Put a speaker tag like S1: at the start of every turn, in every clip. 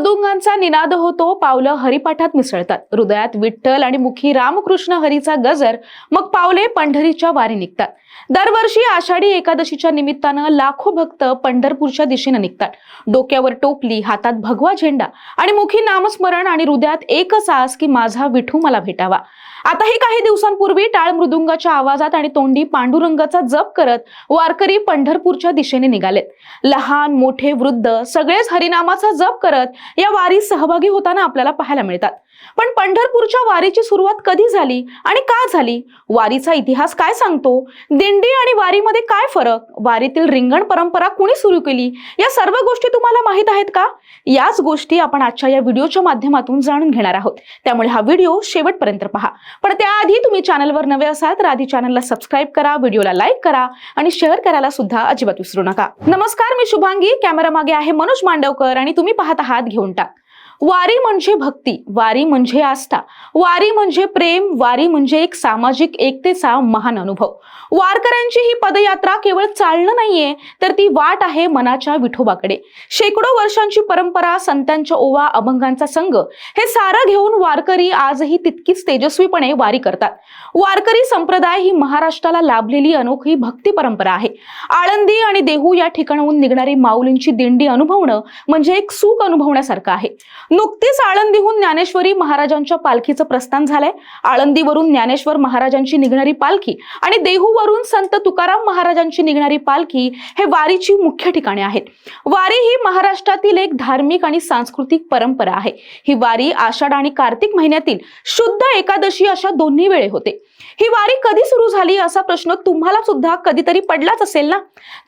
S1: मृदुंगांचा निनाद होतो पावलं हरिपाठात मिसळतात. हृदयात विठ्ठल आणि मुखी रामकृष्ण हरीचा गजर मग पावले पंढरीच्या वारी निघतात. दरवर्षी आषाढी एकादशीच्या निमित्तानं लाखो भक्त पंढरपूरच्या दिशेनं निघतात. डोक्यावर टोपली हातात भगवा झेंडा आणि मुखी नामस्मरण आणि हृदयात एकच आस की माझा विठू मला भेटावा. आताही काही दिवसांपूर्वी टाळ मृदुंगाच्या आवाजात आणि तोंडी पांडुरंगाचा जप करत वारकरी पंढरपूरच्या दिशेने निघालेत. लहान मोठे वृद्ध सगळेच हरिनामाचा जप करत या वारीत सहभागी होताना आपल्याला पाहायला मिळतात. पण पंढरपूरच्या वारीची सुरुवात कधी झाली आणि का झाली? वारीचा इतिहास काय सांगतो? दिंडी आणि वारीमध्ये काय फरक? वारीतील रिंगण परंपरा कुणी सुरू केली? या सर्व गोष्टी तुम्हाला माहीत आहेत का? याच गोष्टी आपण आजच्या या व्हिडिओच्या माध्यमातून जाणून घेणार आहोत. त्यामुळे हा व्हिडिओ शेवटपर्यंत पहा. पण त्याआधी तुम्ही चॅनलवर नवे असाल तर आधी चॅनलला सबस्क्राईब करा व्हिडिओला लाईक करा आणि शेअर करायला सुद्धा अजिबात विसरू नका. नमस्कार मी शुभांगी. कॅमेरा मागे आहे मनोज मांडवकर आणि तुम्ही पाहत आहात घेऊन टाक. वारी म्हणजे भक्ती वारी म्हणजे आस्था वारी म्हणजे प्रेम वारी म्हणजे एक सामाजिक एकतेचा महान अनुभव. वारकऱ्यांची ही पदयात्रा केवळ चालणं नाहीये तर ती वाट आहे मनाच्या विठोबाकडे. शेकडो वर्षांची परंपरा संतांच्या ओवा अभंगांचा संघ हे सारं घेऊन वारकरी आजही तितकीच तेजस्वीपणे वारी करतात. वारकरी संप्रदाय ही महाराष्ट्राला लाभलेली अनोखी भक्ती परंपरा आहे. आळंदी आणि देहू या ठिकाणाहून निघणारी माऊलींची दिंडी अनुभवणं म्हणजे एक सुख अनुभवण्यासारखं आहे. नुकतीच आळंदीहून ज्ञानेश्वरी महाराजांच्या पालखीचं प्रस्थान झालंय. आळंदीवरून ज्ञानेश्वर महाराजांची निघणारी पालखी आणि देहूवरून संत तुकाराम महाराजांची निघणारी पालखी हे वारीची मुख्य ठिकाणे आहेत. वारी ही महाराष्ट्रातील एक धार्मिक आणि सांस्कृतिक परंपरा आहे. ही वारी आषाढ आणि कार्तिक महिन्यातील शुद्ध एकादशी अशा दोन्ही वेळे होते. ही वारी कधी सुरू झाली असा प्रश्न तुम्हाला सुद्धा कधीतरी पडलाच असेल ना?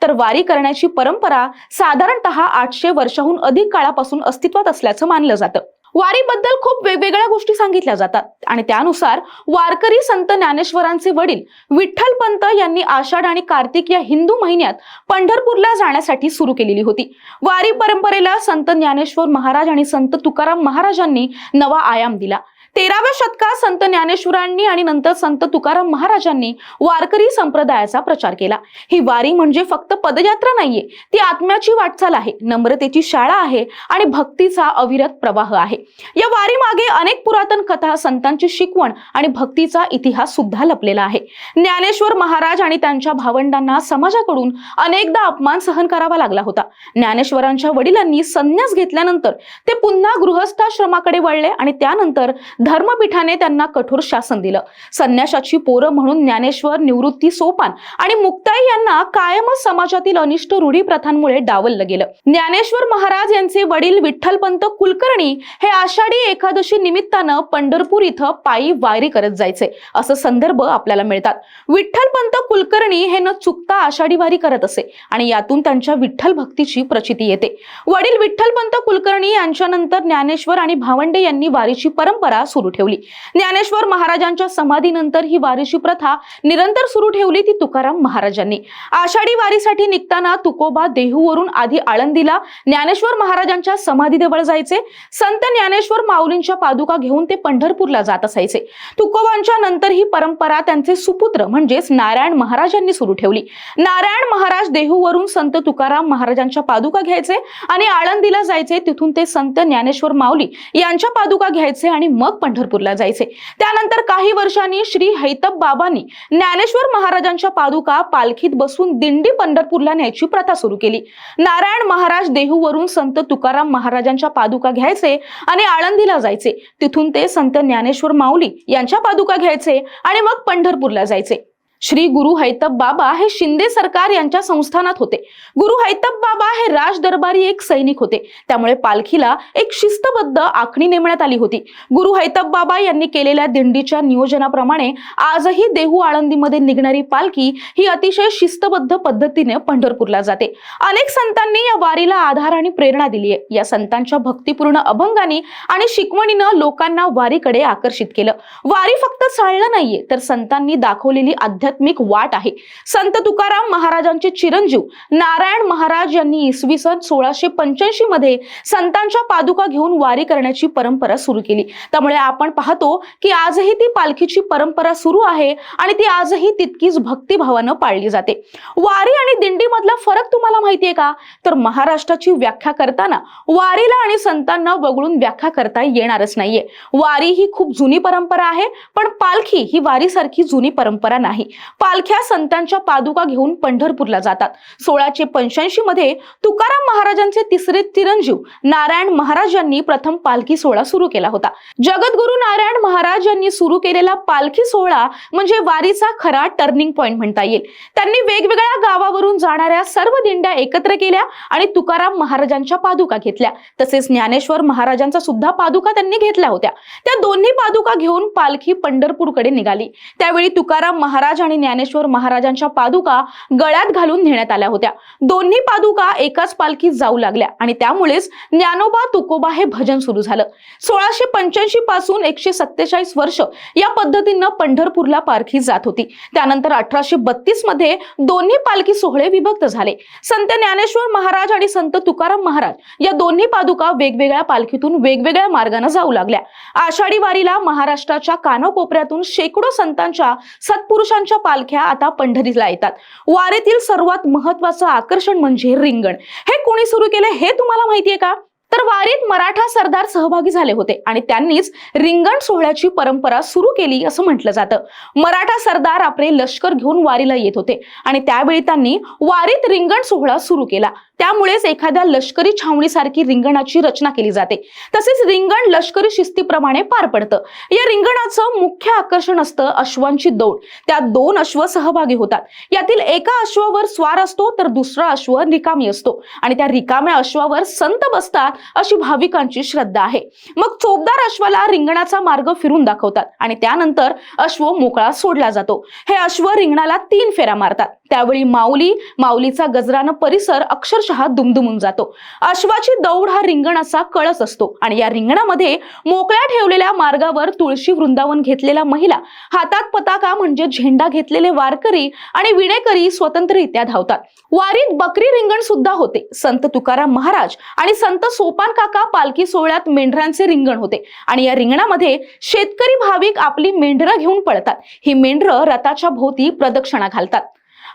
S1: तर वारी करण्याची परंपरा साधारणतः आठशे वर्षाहून अधिक काळापासून अस्तित्वात असल्याचं मानलं जातं. वारीबद्दल खूप वेगवेगळ्या गोष्टी सांगितल्या जातात आणि त्यानुसार वारकरी संत ज्ञानेश्वरांचे वडील विठ्ठल पंत यांनी आषाढ आणि कार्तिक या हिंदू महिन्यात पंढरपूरला जाण्यासाठी सुरू केलेली होती. वारी परंपरेला संत ज्ञानेश्वर महाराज आणि संत तुकाराम महाराजांनी नवा आयाम दिला. तेराव्या शतकात संत ज्ञानेश्वरांनी आणि नंतर संत तुकाराम महाराजांनी वारकरी संप्रदायाचा प्रचार केला. ही वारी म्हणजे फक्त पदयात्रा नाहीये ती आत्म्याची वाटचाल आहे. नम्रतेची शाळा आहे आणि भक्तीचा अविरत प्रवाह आहे. या वारी मागे अनेक पुरातन कथा संतांची शिकवण आणि भक्तीचा इतिहास सुद्धा लपलेला आहे. ज्ञानेश्वर महाराज आणि त्यांच्या भावंडांना समाजाकडून अनेकदा अपमान सहन करावा लागला होता. ज्ञानेश्वरांच्या वडिलांनी संन्यास घेतल्यानंतर ते पुन्हा गृहस्थाश्रमाकडे वळले आणि त्यानंतर धर्मपीठाने त्यांना कठोर शासन दिलं. संन्यासाची पोरं म्हणून ज्ञानेश्वर निवृत्ती सोपान आणि मुक्ताई यांना कायमच समाजातील अनिष्ट रूढी प्रथांमुळे डावललं गेलं. ज्ञानेश्वर महाराज यांचे वडील विठ्ठलपंत कुलकर्णी हे आषाढी एकादशी निमित्तानं पंढरपूर इथं पायी वारी करत जायचे. असं संदर्भ आपल्याला मिळतात. विठ्ठलपंत कुलकर्णी हे न चुकता आषाढी वारी करत असे आणि यातून त्यांच्या विठ्ठल भक्तीची प्रचिती येते. वडील विठ्ठलपंत कुलकर्णी यांच्यानंतर ज्ञानेश्वर आणि भावंडे यांनी वारीची परंपरा सुरू ठेवली. ज्ञानेश्वर महाराजांच्या समाधीनंतर ही वारीची प्रथा निरंतर सुरू ठेवली ती तुकाराम महाराजांनी. आषाढी वारीसाठी निघताना तुकोबा देहूवरून आधी आळंदीला ज्ञानेश्वर महाराजांच्या समाधीजवळ जायचे. संत ज्ञानेश्वर माऊलींच्या पादुका घेऊन ते पंढरपूरला जात असायचे. तुकोबांच्या नंतर ही परंपरा त्यांचे सुपुत्र म्हणजेच नारायण महाराजांनी सुरू ठेवली. नारायण महाराज देहूवरून संत तुकाराम महाराजांच्या पादुका घ्यायचे आणि आळंदीला जायचे. तिथून ते संत ज्ञानेश्वर माऊली यांच्या पादुका घ्यायचे आणि मग पंढरपूरला जायचे. त्यानंतर काही वर्षांनी श्री हैतब बाबांनी ज्ञानेश्वर महाराजांच्या पादुका पालखीत बसून दिंडी पंढरपूरला न्यायची प्रथा सुरू केली. नारायण महाराज देहूवरून संत तुकाराम महाराजांच्या पादुका घ्यायचे आणि आळंदीला जायचे. तिथून ते संत ज्ञानेश्वर माऊली यांच्या पादुका घ्यायचे आणि मग पंढरपूरला जायचे. श्री गुरु हैतब बाबा हे शिंदे सरकार यांच्या संस्थानात होते. गुरु हैतब बाबा हे राज दरबारी एक सैनिक होते. त्यामुळे पालखीला एक शिस्तबद्ध आखणी नेमण्यात आली होती. गुरु हैतब बाबा यांनी केलेल्या दिंडीच्या नियोजनाप्रमाणे आजही देहू आळंदीमध्ये निघणारी पालखी ही अतिशय शिस्तबद्ध पद्धतीने पंढरपूरला जाते. अनेक संतांनी या वारीला आधार आणि प्रेरणा दिली आहे. या संतांच्या भक्तिपूर्ण अभंगाने आणि शिकवणीनं लोकांना वारीकडे आकर्षित केलं. वारी फक्त चालणं नाहीये तर संतांनी दाखवलेली आध्यात्मिक आध्यात्मिक वाट आहे. संत तुकाराम महाराजांचे चिरंजीव नारायण महाराज यांनी इसवी सन सोळाशे पंच्याऐंशी मध्ये संतांच्या पादुका घेऊन वारी करण्याची परंपरा सुरू केली. त्यामुळे आपण पाहतो की आजही ती पालखीची परंपरा सुरू आहे आणि ती आजही तितकीच भक्तिभावानं पाळली जाते. वारी आणि दिंडी मधला फरक तुम्हाला माहितीये का? तर महाराष्ट्राची व्याख्या करताना वारीला आणि संतांना वगळून व्याख्या करता येणारच नाहीये. वारी ही खूप जुनी परंपरा आहे पण पालखी ही वारीसारखी जुनी परंपरा नाही. पालख्या संतांच्या पादुका घेऊन पंढरपूरला जातात. सोळाशे पंच्याऐंशी मध्ये तुकाराम महाराजांचे तिसरे चिरंजीव नारायण महाराज यांनी प्रथम पालखी सोहळा सुरू केला होता. जगद्गुरु नारायण महाराज यांनी सुरू केलेला पालखी सोहळा म्हणजे वारीचा खरा टर्निंग पॉइंट म्हणता येईल. त्यांनी वेगवेगळ्या गावावरून जाणाऱ्या सर्व दिंड्या एकत्र केल्या आणि तुकाराम महाराजांच्या पादुका घेतल्या. तसेच ज्ञानेश्वर महाराजांचा सुद्धा पादुका त्यांनी घेतल्या होत्या. त्या दोन्ही पादुका घेऊन पालखी पंढरपूरकडे निघाली. त्यावेळी तुकाराम महाराज आणि ज्ञानेश्वर महाराजांच्या पादुका गळ्यात घालून नेण्यात आल्या होत्या. दोन्ही पादुका एकाच पालखीत जाऊ लागल्या आणि त्यामुळेच ज्ञानोबा तुकोबा हे भजन सुरू झालं. सोळाशे पंच्याऐंशी पासून एकशे सत्तेचाळीस वर्ष या पद्धतीनं पंढरपूरला पालखी जात होती. त्यानंतर अठराशे बत्तीसमध्ये दोन्ही पालखी सोहळे विभक्त झाले. संत ज्ञानेश्वर महाराज आणि संत तुकाराम महाराज या दोन्ही पादुका वेगवेगळ्या पालखीतून वेगवेगळ्या मार्गाने जाऊ लागल्या. आषाढी वारीला महाराष्ट्राच्या कानाकोपऱ्यातून शेकडो संतांच्या सत्पुरुषांच्या पालख्या आता पंढरीला येतात. वारीतील सर्वात महत्वाचं आकर्षण म्हणजे रिंगण. हे कोणी सुरू केले हे तुम्हाला माहितीये का? तर वारीत मराठा सरदार सहभागी झाले होते आणि त्यांनीच रिंगण सोहळ्याची परंपरा सुरू केली असं म्हटलं जातं. मराठा सरदार आपले लष्कर घेऊन वारीला येत होते आणि त्यावेळी त्यांनी वारीत रिंगण सोहळा सुरू केला. त्यामुळेच एखाद्या लष्करी छावणीसारखी रिंगणाची रचना केली जाते. तसेच रिंगण लष्करी शिस्तीप्रमाणे पार पडतं. या रिंगणाचं मुख्य आकर्षण असतं अश्वांची दौड. त्यात दोन अश्व सहभागी होतात. यातील एका अश्वावर स्वार असतो तर दुसरा अश्व रिकामी असतो. आणि त्या रिकाम्या अश्वावर संत बसतात अशी भाविकांची श्रद्धा आहे. मग चोपदार अश्वाला रिंगणाचा मार्ग फिरून दाखवतात आणि त्यानंतर अश्व मोकळा सोडला जातो. हे अश्व रिंगणाला तीन फेऱ्या मारतात. त्यावेळी माऊली माऊलीचा गजरानं परिसर अक्षरशः दुमदुमून जातो. अश्वाची दौड हा रिंगणाचा कळस असतो आणि या रिंगणामध्ये मोकळ्या ठेवलेल्या मार्गावर तुळशी वृंदावन घेतलेल्या महिला हातात पताका म्हणजे झेंडा घेतलेले वारकरी आणि विणेकरी स्वतंत्ररित्या धावतात. वारीत बकरी रिंगण सुद्धा होते. संत तुकाराम महाराज आणि संत सोप सोपान काका पालखी सोहळ्यात मेंढरांचे रिंगण होते. आणि या रिंगणामध्ये शेतकरी भाविक आपली मेंढरं घेऊन पळतात. ही मेंढरं रथाच्या भोवती प्रदक्षिणा घालतात.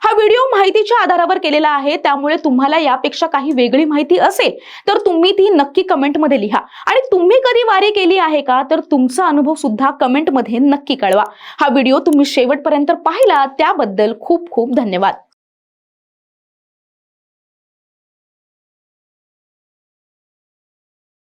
S1: हा व्हिडिओ माहितीच्या आधारावर केलेला आहे. त्यामुळे तुम्हाला यापेक्षा काही वेगळी माहिती असेल तर तुम्ही ती नक्की कमेंटमध्ये लिहा. आणि तुम्ही कधी वारी केली आहे का तर तुमचा अनुभव सुद्धा कमेंटमध्ये नक्की कळवा. हा व्हिडिओ तुम्ही शेवटपर्यंत पाहिला त्याबद्दल खूप खूप धन्यवाद.